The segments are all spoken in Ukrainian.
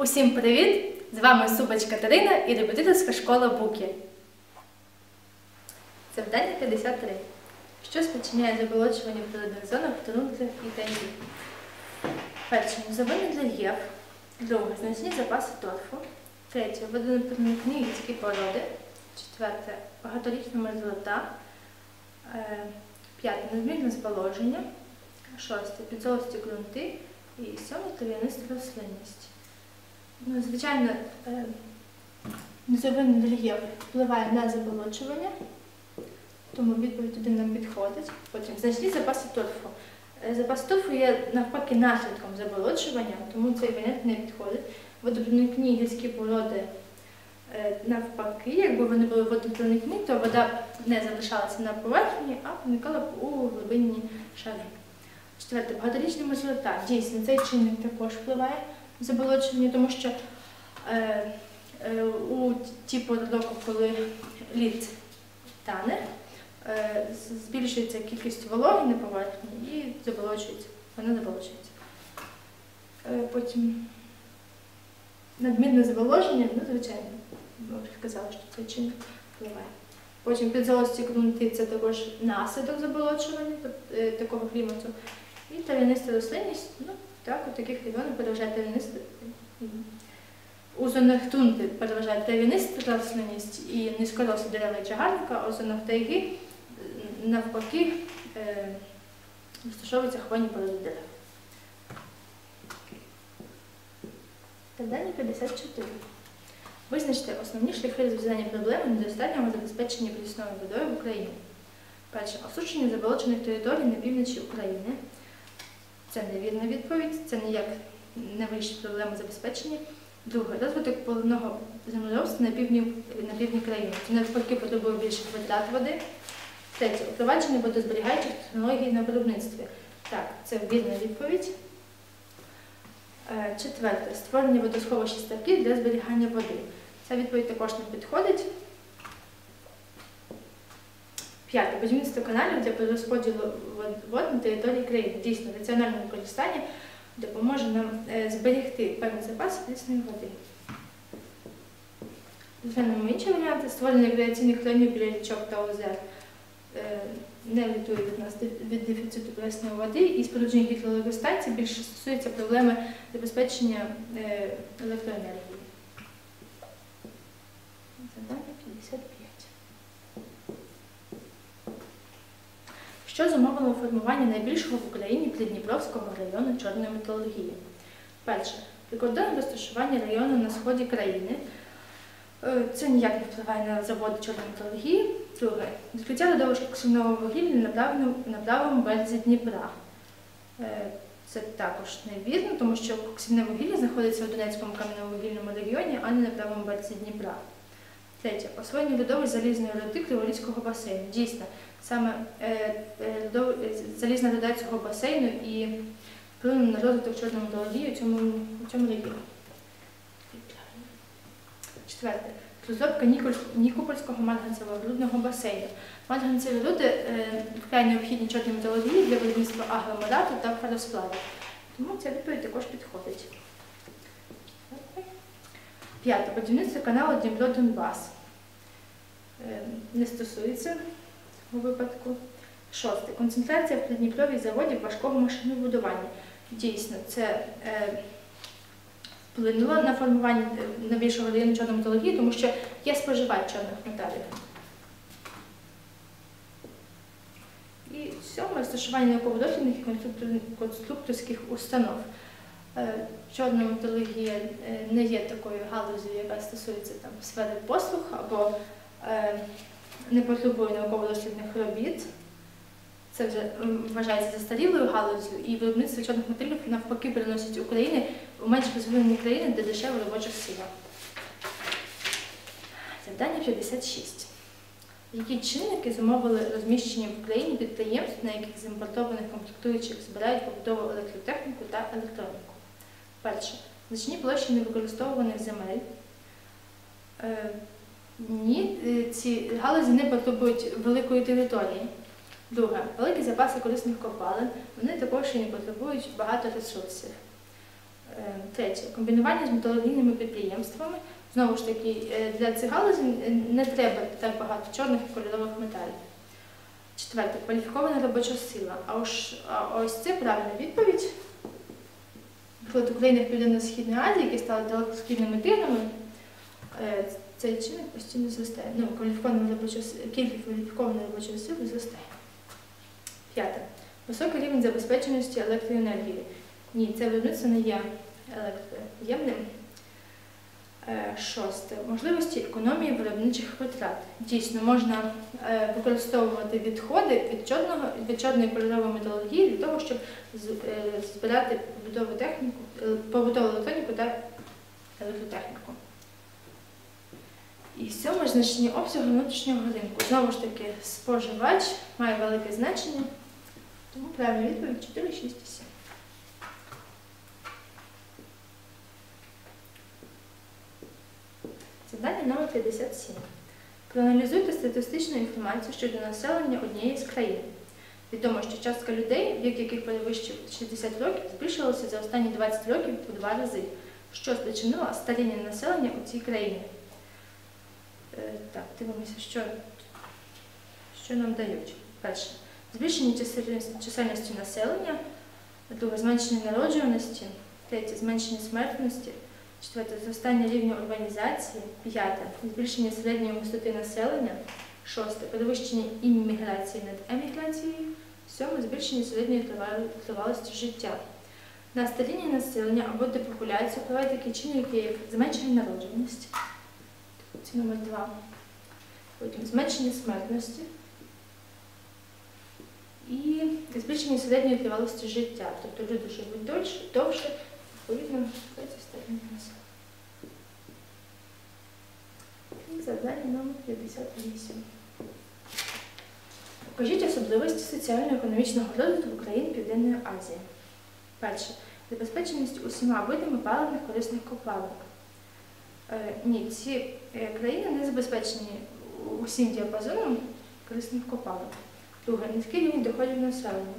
Усім привіт! З вами Супач Катерина і репетиторська школа Буки. Завдання 53. Що спричиняє заболочування в природних зонах, тундрах і тайгі? Перше. Низовинний рельєф. Друге. Значні запаси торфу. Третє. Водонепроникні гірські породи. Четверте. Багаторічна мерзлота. Е, П'яте. Надмірне зболоження. Шосте. Підзолості ґрунти. І сьоме трав'яниста рослинність. Ну, звичайно, е, низовинний рельєф впливає на заболочування, тому відповідь туди нам підходить. Потім значні запаси торфу. Е, Запас торфу є навпаки наслідком заболочування, тому цей варіант не підходить. Водопроникні гірські породи е, навпаки, якби вони були водопроникні, то вода не залишалася на поверхні, а проникала у глибинні шари. Четверте, багаторічна мерзлота. Дійсно, цей чинник також впливає на заболочення, тому що е, е, у ті року, коли лід тане, е, збільшується кількість вологи на поверхні і заболочується. Вона заболочується. Потім надмірне зволоження, ну, звичайно, ми вже що цей чинник впливає. Потім підзолості ґрунти це також наслідок заболочування такого клімату. І трав'яниста рослинність, ну, так, у таких регіонах переважає трав'яниста. У зонах тундри переважає трав'яниста рослинність і низькорослі дерева і чагарника, а у зонах тайги е, навпаки е, розташовуються хвойні породи дерев. Завдання 54. Визначте основні шляхи розв'язання проблеми недостатнього забезпечення прісною водою в Україні. Перше. Осушення заболочених територій на півночі України. Це невірна відповідь, це ніяк не вирішить проблему забезпечення. Друге, розвиток поливного землеробства на півдні, на півдні країни. Це навпаки потребує більших витрат води. Третє, впровадження водозберігаючих технологій на виробництві. Так, це вірна відповідь. Е, Четверте, створення водосховищ і ставків для зберігання води. Ця відповідь також не підходить. П'яте. Будівництво каналів для перерозподілу вод- на території країни. Дійсно, раціональне використання допоможе нам е, зберегти певні запаси прісної води. Розглянемо інші варіанти. Створення рекреаційних районів біля річок та озер е, не рятує від нас від дефіциту прісної води і спорудження гідроелектростанцій більше стосується проблеми забезпечення е, електроенергії. Завдання 55. Що зумовило формування найбільшого в Україні Придніпровського району чорної металургії? Перше. Прикордонне розташування району на сході країни. Е, Це ніяк не впливає на заводи чорної металургії. Друге. Відкриття родовища коксівного вугілля на правому, на березі Дніпра. Е, Це також невірно, тому що коксівне вугілля знаходиться у Донецькому кам'яно-вугільному регіоні, а не на правому березі Дніпра. Третє. Освоєння родовищ залізної руди Криворізького басейну. Дійсно, саме е, е, е, залізна руда цього басейну і вплинула на розвиток чорної металургії у цьому, у цьому регіоні. Четверте. Розробка Нікопольського марганцевого рудного басейну. Марганцеві руди е, вкрай необхідні чорній металургії для виробництва агломерату та феросплавів. Тому ця відповідь також підходить. П'яте. Будівництво каналу Дніпро-Донбас. Е, Не стосується цього випадку. Шосте. Концентрація в Придніпрові заводів важкого машинобудування. Дійсно, це е, вплинуло на формування е, найбільшого району чорної металургії, тому що є споживач чорних металів. І сьоме розташування науково-дослідних і конструкторських установ. Е, Чорна металургія е, не є такою галузю, яка стосується там сфери послуг або е, не потребує науково-дослідних робіт. Це вже вважається застарілою галузю, і виробництво чорних металів навпаки переносить України у менш розвинені країни, де дешева робоча сила. Завдання 56. Які чинники зумовили розміщення в Україні підприємств, на яких з імпортованих комплектуючих збирають побутову електротехніку та електроніку? Перше. Значні площі невикористовуваних земель. Е, ні, е, ці галузі не потребують великої території. Друге, великі запаси корисних копалин, вони також і не потребують багато ресурсів. Е, Третє. Комбінування з металургійними підприємствами. Знову ж таки, для цих галузей не треба так багато чорних і кольорових металів. Четверте. Кваліфікована робоча сила. А ось, а ось це правильна відповідь. Наприклад, країнах Південно-Східної Азії, які стали далекосхідними тиграми, е, цей чинник постійно зростає. Ну, кваліфікована робоча кількість кваліфікованої робочої сили зростає. П'яте. Високий рівень забезпеченості електроенергії. Ні, це виробництво не є електроємним. Е, Шосте. Можливості економії виробничих витрат. Дійсно, можна е, використовувати відходи від чорного від чорної кольорової металургії для того, щоб е, збирати побутову техніку, побутову електроніку та електротехніку. І сьоме значення обсягу внутрішнього ринку. Знову ж таки, споживач має велике значення, тому правильна відповідь 4, 6 і 7. Завдання номер 57. Проаналізуйте статистичну інформацію щодо населення однієї з країн. Відомо, що частка людей, вік яких перевищив 60 років, збільшилася за останні 20 років у два рази, що спричинило старіння населення у цій країні. Е, Так, дивимося, що, що нам дають. Перше. Збільшення чисельності- чисельності населення, друге зменшення народжуваності, третє зменшення смертності, четверте. Зростання рівня урбанізації, п'яте. Збільшення середньої густоти населення, шосте. Перевищення імміграції над еміграцією, сьоме. Збільшення середньої тривалості життя. На старіння населення або депопуляцію впливає такі чинники, як зменшення народжуваності, це номер два, потім зменшення смертності. І збільшення середньої тривалості життя. Тобто люди живуть довше, довше відповідно, це старіння населення. І завдання номер 58. Покажіть особливості соціально-економічного розвитку країн Південної Азії. Перше. Забезпеченість усіма видами паливних корисних копалок. Е, ні, ці е, країни не забезпечені усім діапазоном корисних копалок. Друге, низький рівень доходів населення.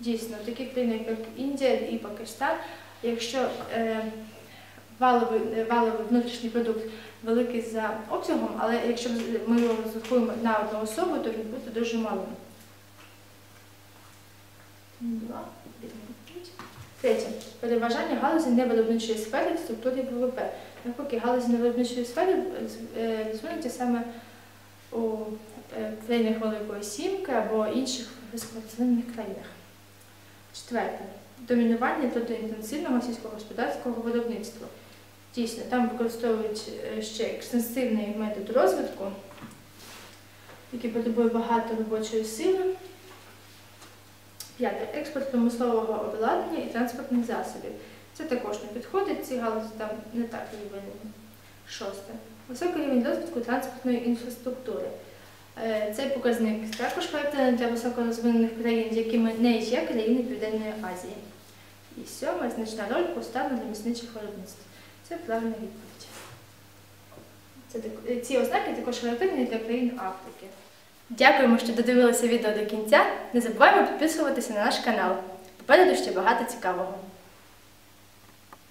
Дійсно, в таких країнах, як Індія і Пакистан, якщо е, валовий, е, валовий внутрішній продукт великий за обсягом, але якщо ми його розрахуємо на одну особу, то він буде дуже малим. Два. Третє. Переважання галузі невиробничої сфери в структурі ВВП. Навпаки, галузі невиробничої сфери е, розвинуті саме у е, країнах Великої Сімки або інших високорозвинених країнах. Четверте. Домінування трудоінтенсивного сільськогосподарського виробництва. Дійсно, там використовують е, ще екстенсивний метод розвитку, який потребує багато робочої сили. П'яте. Експорт промислового обладнання і транспортних засобів. Це також не підходить, ці галузі там не так розвинені. Шосте. Високий рівень розвитку транспортної інфраструктури. Е, Цей показник також характерний для високорозвинених країн, якими не є країни Південної Азії. І сьоме значна роль поставлена для місничних виробництв. Це правильна відповідь. Це, ці ознаки також характерні для країн Африки. Дякуємо, що додивилися відео до кінця. Не забуваємо підписуватися на наш канал. Попереду ще багато цікавого.